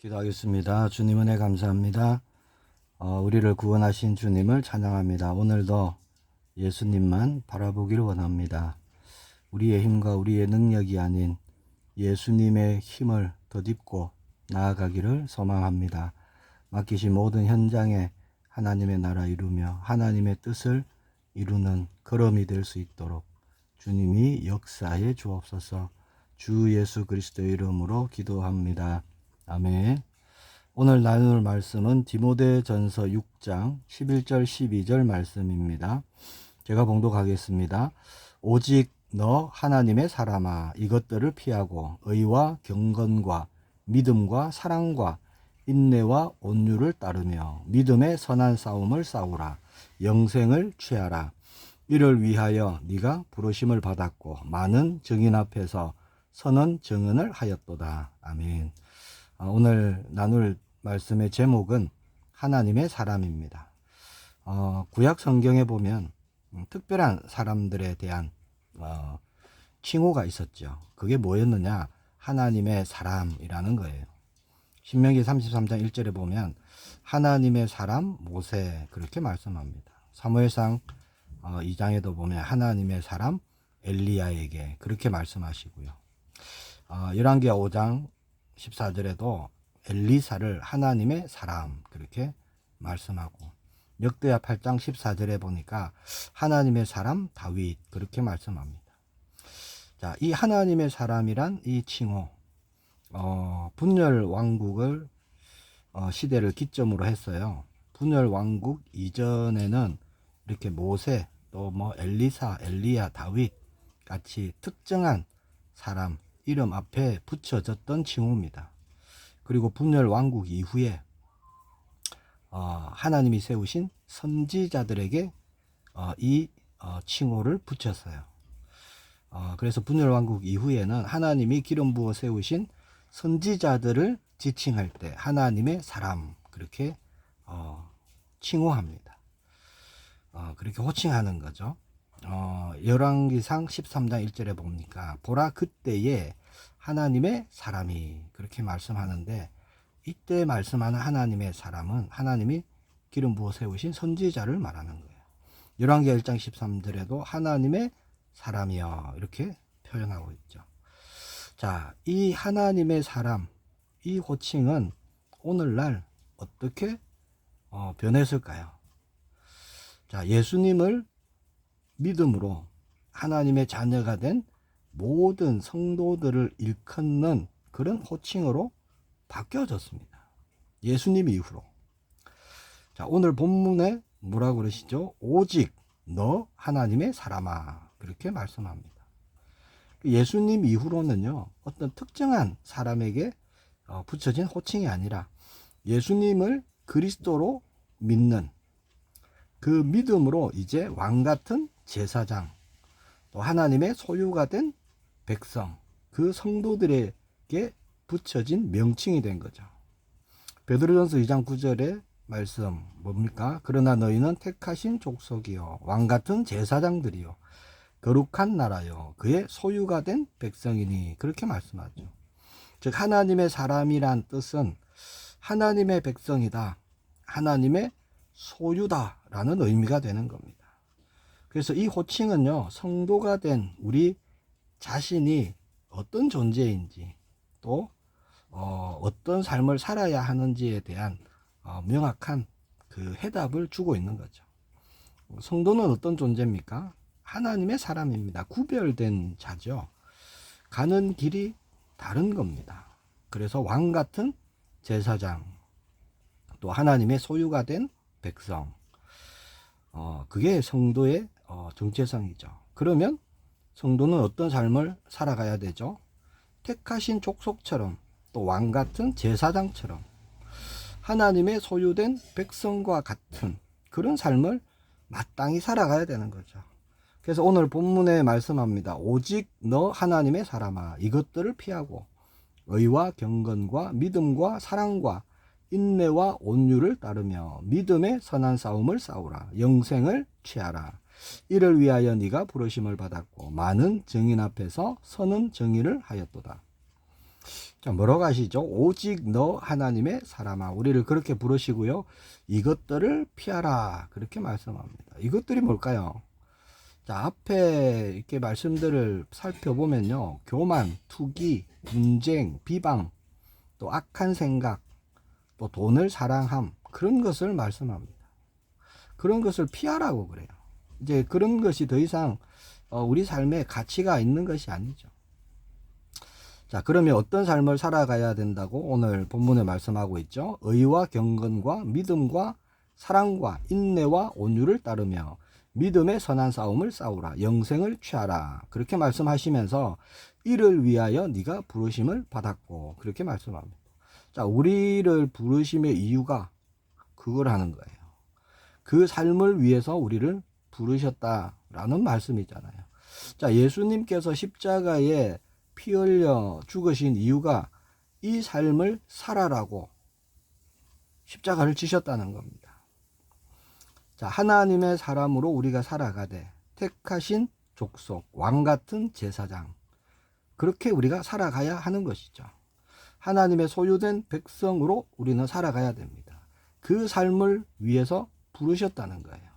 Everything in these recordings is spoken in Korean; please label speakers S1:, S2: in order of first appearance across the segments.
S1: 기도하겠습니다. 주님 은혜 감사합니다. 어, 우리를 구원하신 주님을 찬양합니다. 오늘도 예수님만 바라보기를 원합니다. 우리의 힘과 우리의 능력이 아닌 예수님의 힘을 덧입고 나아가기를 소망합니다. 맡기신 모든 현장에 하나님의 나라 이루며 하나님의 뜻을 이루는 걸음이 될 수 있도록 주님이 역사에 주옵소서 주 예수 그리스도의 이름으로 기도합니다. 아멘. 오늘 나눌 말씀은 디모데 전서 6장 11절 12절 말씀입니다. 제가 봉독하겠습니다. 오직 너 하나님의 사람아 이것들을 피하고 의와 경건과 믿음과 사랑과 인내와 온유를 따르며 믿음의 선한 싸움을 싸우라 영생을 취하라 이를 위하여 네가 부르심을 받았고 많은 증인 앞에서 선언 증언을 하였도다 아멘. 아, 오늘 나눌 말씀의 제목은 하나님의 사람입니다. 어, 구약 성경에 보면 음, 특별한 사람들에 대한 어, 칭호가 있었죠. 그게 뭐였느냐? 하나님의 사람이라는 거예요. 신명기 33장 1절에 보면 하나님의 사람 모세 그렇게 말씀합니다. 사무엘상 어, 2장에도 보면 하나님의 사람 엘리야에게 그렇게 말씀하시고요. 어, 열왕기하 5장 14절에도 엘리사를 하나님의 사람 그렇게 말씀하고 역대하 8장 14절에 보니까 하나님의 사람 다윗 그렇게 말씀합니다. 자, 이 하나님의 사람이란 이 칭호 어, 분열 왕국을 어, 시대를 기점으로 했어요. 분열 왕국 이전에는 이렇게 모세 또 뭐 엘리사, 엘리야, 다윗 같이 특정한 사람 이름 앞에 붙여졌던 칭호입니다. 그리고 분열 왕국 이후에 어, 하나님이 세우신 선지자들에게 어, 이 어, 칭호를 붙였어요. 어, 그래서 분열 왕국 이후에는 하나님이 기름 부어 세우신 선지자들을 지칭할 때 하나님의 사람 그렇게 어, 칭호합니다. 어, 그렇게 호칭하는 거죠. 어, 열왕기상 13장 1절에 보니까 보라 그때에 하나님의 사람이 그렇게 말씀하는데 이때 말씀하는 하나님의 사람은 하나님이 기름 부어 세우신 선지자를 말하는 거예요. 열왕기 1장 13절에도 하나님의 사람이여 이렇게 표현하고 있죠. 자, 이 하나님의 사람 이 호칭은 오늘날 어떻게 어, 변했을까요? 자, 예수님을 믿음으로 하나님의 자녀가 된 모든 성도들을 일컫는 그런 호칭으로 바뀌어졌습니다. 예수님 이후로. 자, 오늘 본문에 뭐라고 그러시죠? 오직 너 하나님의 사람아. 그렇게 말씀합니다. 예수님 이후로는요, 어떤 특정한 사람에게 어, 붙여진 호칭이 아니라 예수님을 그리스도로 믿는 그 믿음으로 이제 왕 같은 제사장, 또 하나님의 소유가 된 백성, 그 성도들에게 붙여진 명칭이 된 거죠. 베드로전서 2장 9절의 말씀 뭡니까? 그러나 너희는 택하신 족속이요 왕 같은 제사장들이요 거룩한 나라요 그의 소유가 된 백성이니 그렇게 말씀하죠. 즉 하나님의 사람이란 뜻은 하나님의 백성이다. 하나님의 소유다라는 의미가 되는 겁니다. 그래서 이 호칭은요, 성도가 된 우리 자신이 어떤 존재인지 또 어, 떤 삶을 살아야 하는지에 대한 어, 명확한 그 해답을 주고 있는 거죠. 성도는 어떤 존재입니까? 하나님의 사람입니다. 구별된 자죠. 가는 길이 다른 겁니다. 그래서 왕 같은 제사장, 또 하나님의 소유가 된 백성, 어, 그게 성도의 어, 정체성이죠. 그러면 성도는 어떤 삶을 살아가야 되죠? 택하신 족속처럼 또 왕 같은 제사장처럼 하나님의 소유된 백성과 같은 그런 삶을 마땅히 살아가야 되는 거죠. 그래서 오늘 본문에 말씀합니다. 오직 너 하나님의 사람아 이것들을 피하고 의와 경건과 믿음과 사랑과 인내와 온유를 따르며 믿음의 선한 싸움을 싸우라 영생을 취하라 이를 위하여 네가 부르심을 받았고 많은 증인 앞에서 선은 정의를 하였도다. 자, 뭐라고 하시죠? 오직 너 하나님의 사람아. 우리를 그렇게 부르시고요. 이것들을 피하라. 그렇게 말씀합니다. 이것들이 뭘까요? 자, 앞에 이렇게 말씀들을 살펴보면요. 교만, 투기, 분쟁, 비방, 또 악한 생각, 또 돈을 사랑함. 그런 것을 말씀합니다. 그런 것을 피하라고 그래요. 이제 그런 것이 더 이상 어, 우리 삶에 가치가 있는 것이 아니죠. 자, 그러면 어떤 삶을 살아가야 된다고 오늘 본문에 말씀하고 있죠? 의와 경건과 믿음과 사랑과 인내와 온유를 따르며 믿음의 선한 싸움을 싸우라. 영생을 취하라. 그렇게 말씀하시면서 이를 위하여 네가 부르심을 받았고 그렇게 말씀합니다. 자, 우리를 부르심의 이유가 그걸 하는 거예요. 그 삶을 위해서 우리를 부르셨다라는 말씀이잖아요. 자, 예수님께서 십자가에 피 흘려 죽으신 이유가 이 삶을 살아라고 십자가를 지셨다는 겁니다. 자, 하나님의 사람으로 우리가 살아가되 택하신 족속, 왕 같은 제사장. 그렇게 우리가 살아가야 하는 것이죠. 하나님의 소유된 백성으로 우리는 살아가야 됩니다. 그 삶을 위해서 부르셨다는 거예요.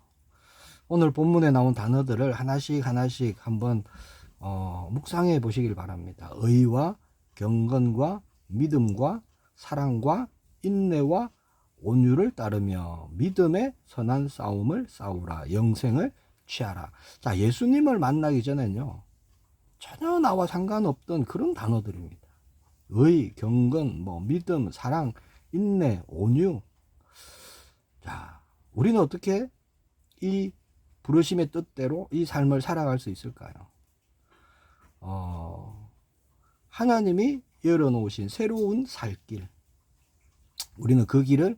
S1: 오늘 본문에 나온 단어들을 하나씩 하나씩 한번 어, 묵상해 보시길 바랍니다. 의와 경건과 믿음과 사랑과 인내와 온유를 따르며 믿음의 선한 싸움을 싸우라. 영생을 취하라. 자, 예수님을 만나기 전에는요. 전혀 나와 상관없던 그런 단어들입니다. 의, 경건, 뭐 믿음, 사랑, 인내, 온유. 자, 우리는 어떻게 이 부르심의 뜻대로 이 삶을 살아갈 수 있을까요? 어, 하나님이 열어놓으신 새로운 살길. 우리는 그 길을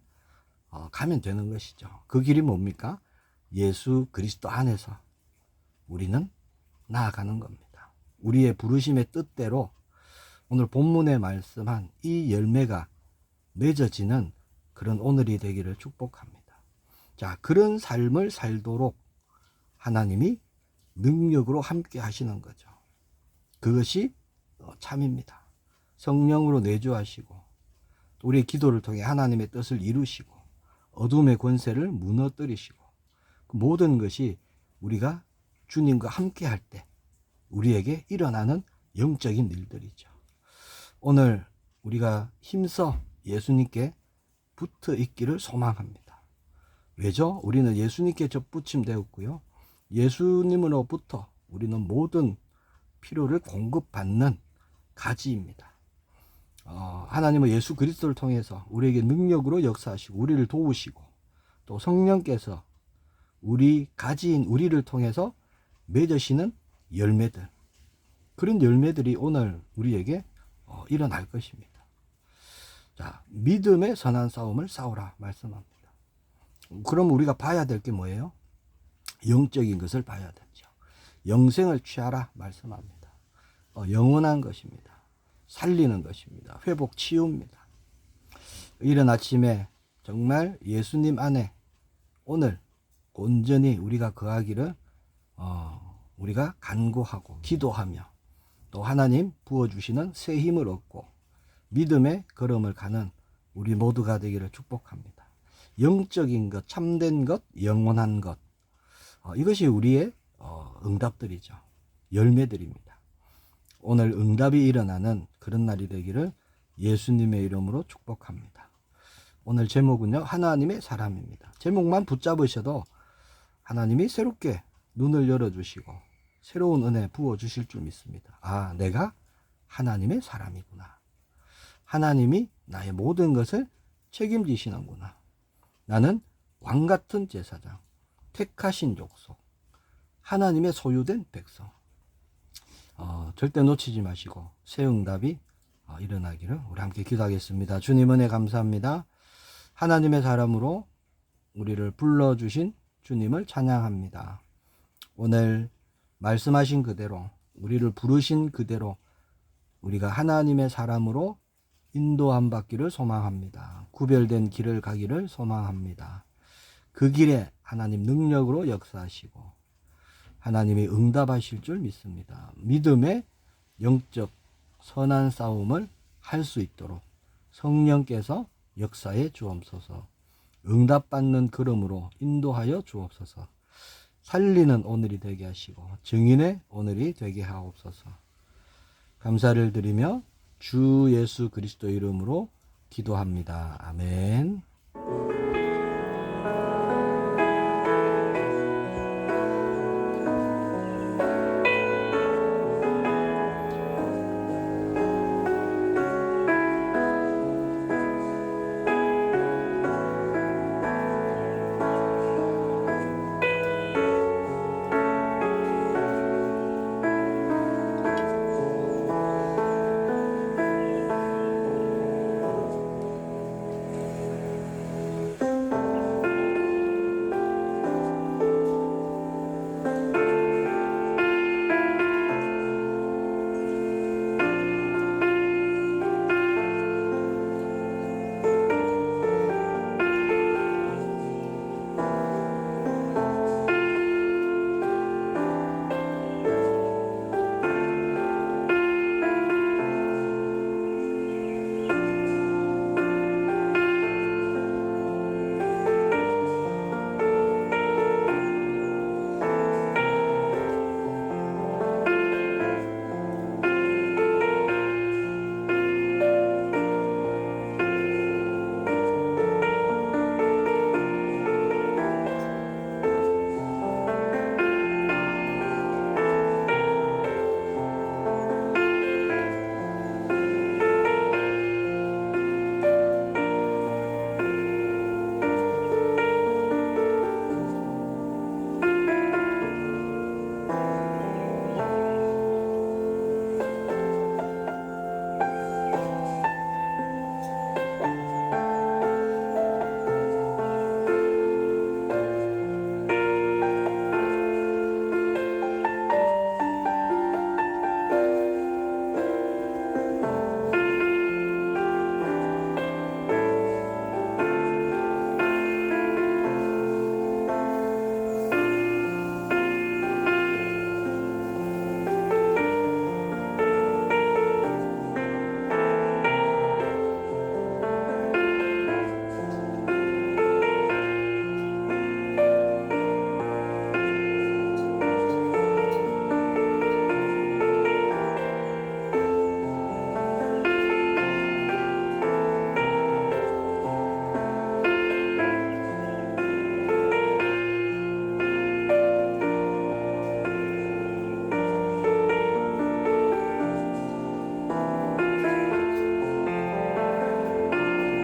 S1: 어, 가면 되는 것이죠. 그 길이 뭡니까? 예수 그리스도 안에서 우리는 나아가는 겁니다. 우리의 부르심의 뜻대로 오늘 본문에 말씀한 이 열매가 맺어지는 그런 오늘이 되기를 축복합니다. 자, 그런 삶을 살도록 하나님이 능력으로 함께 하시는 거죠. 그것이 어, 참입니다. 성령으로 내주하시고 우리의 기도를 통해 하나님의 뜻을 이루시고 어둠의 권세를 무너뜨리시고 그 모든 것이 우리가 주님과 함께 할 때 우리에게 일어나는 영적인 일들이죠. 오늘 우리가 힘써 예수님께 붙어 있기를 소망합니다. 왜죠? 우리는 예수님께 접붙임 되었고요. 예수님으로부터 우리는 모든 필요를 공급받는 가지입니다. 어, 하나님은 예수 그리스도를 통해서 우리에게 능력으로 역사하시고 우리를 도우시고 또 성령께서 우리 가지인 우리를 통해서 맺으시는 열매들 그런 열매들이 오늘 우리에게 어, 일어날 것입니다. 자, 믿음의 선한 싸움을 싸우라 말씀합니다. 그럼 우리가 봐야 될 게 뭐예요? 영적인 것을 봐야 되죠. 영생을 취하라 말씀합니다. 어, 영원한 것입니다. 살리는 것입니다. 회복 치유입니다. 이른 아침에 정말 예수님 안에 오늘 온전히 우리가 거하기를 어, 우리가 간구하고 기도하며 또 하나님 부어주시는 새 힘을 얻고 믿음의 걸음을 가는 우리 모두가 되기를 축복합니다. 영적인 것, 참된 것, 영원한 것 어, 이것이 우리의 어, 응답들이죠. 열매들입니다. 오늘 응답이 일어나는 그런 날이 되기를 예수님의 이름으로 축복합니다. 오늘 제목은요, 하나님의 사람입니다. 제목만 붙잡으셔도 하나님이 새롭게 눈을 열어주시고 새로운 은혜 부어주실 줄 믿습니다. 아, 내가 하나님의 사람이구나. 하나님이 나의 모든 것을 책임지시는구나. 나는 왕 같은 제사장, 택하신 족속, 하나님의 소유된 백성. 어, 절대 놓치지 마시고 새 응답이 어, 일어나기를 우리 함께 기도하겠습니다. 주님 은혜 감사합니다. 하나님의 사람으로 우리를 불러주신 주님을 찬양합니다. 오늘 말씀하신 그대로 우리를 부르신 그대로 우리가 하나님의 사람으로 인도함 받기를 소망합니다. 구별된 길을 가기를 소망합니다. 그 길에 하나님 능력으로 역사하시고 하나님이 응답하실 줄 믿습니다. 믿음의 영적 선한 싸움을 할 수 있도록 성령께서 역사해 주옵소서. 응답받는 걸음으로 인도하여 주옵소서. 살리는 오늘이 되게 하시고 증인의 오늘이 되게 하옵소서. 감사를 드리며 주 예수 그리스도 이름으로 기도합니다. 아멘.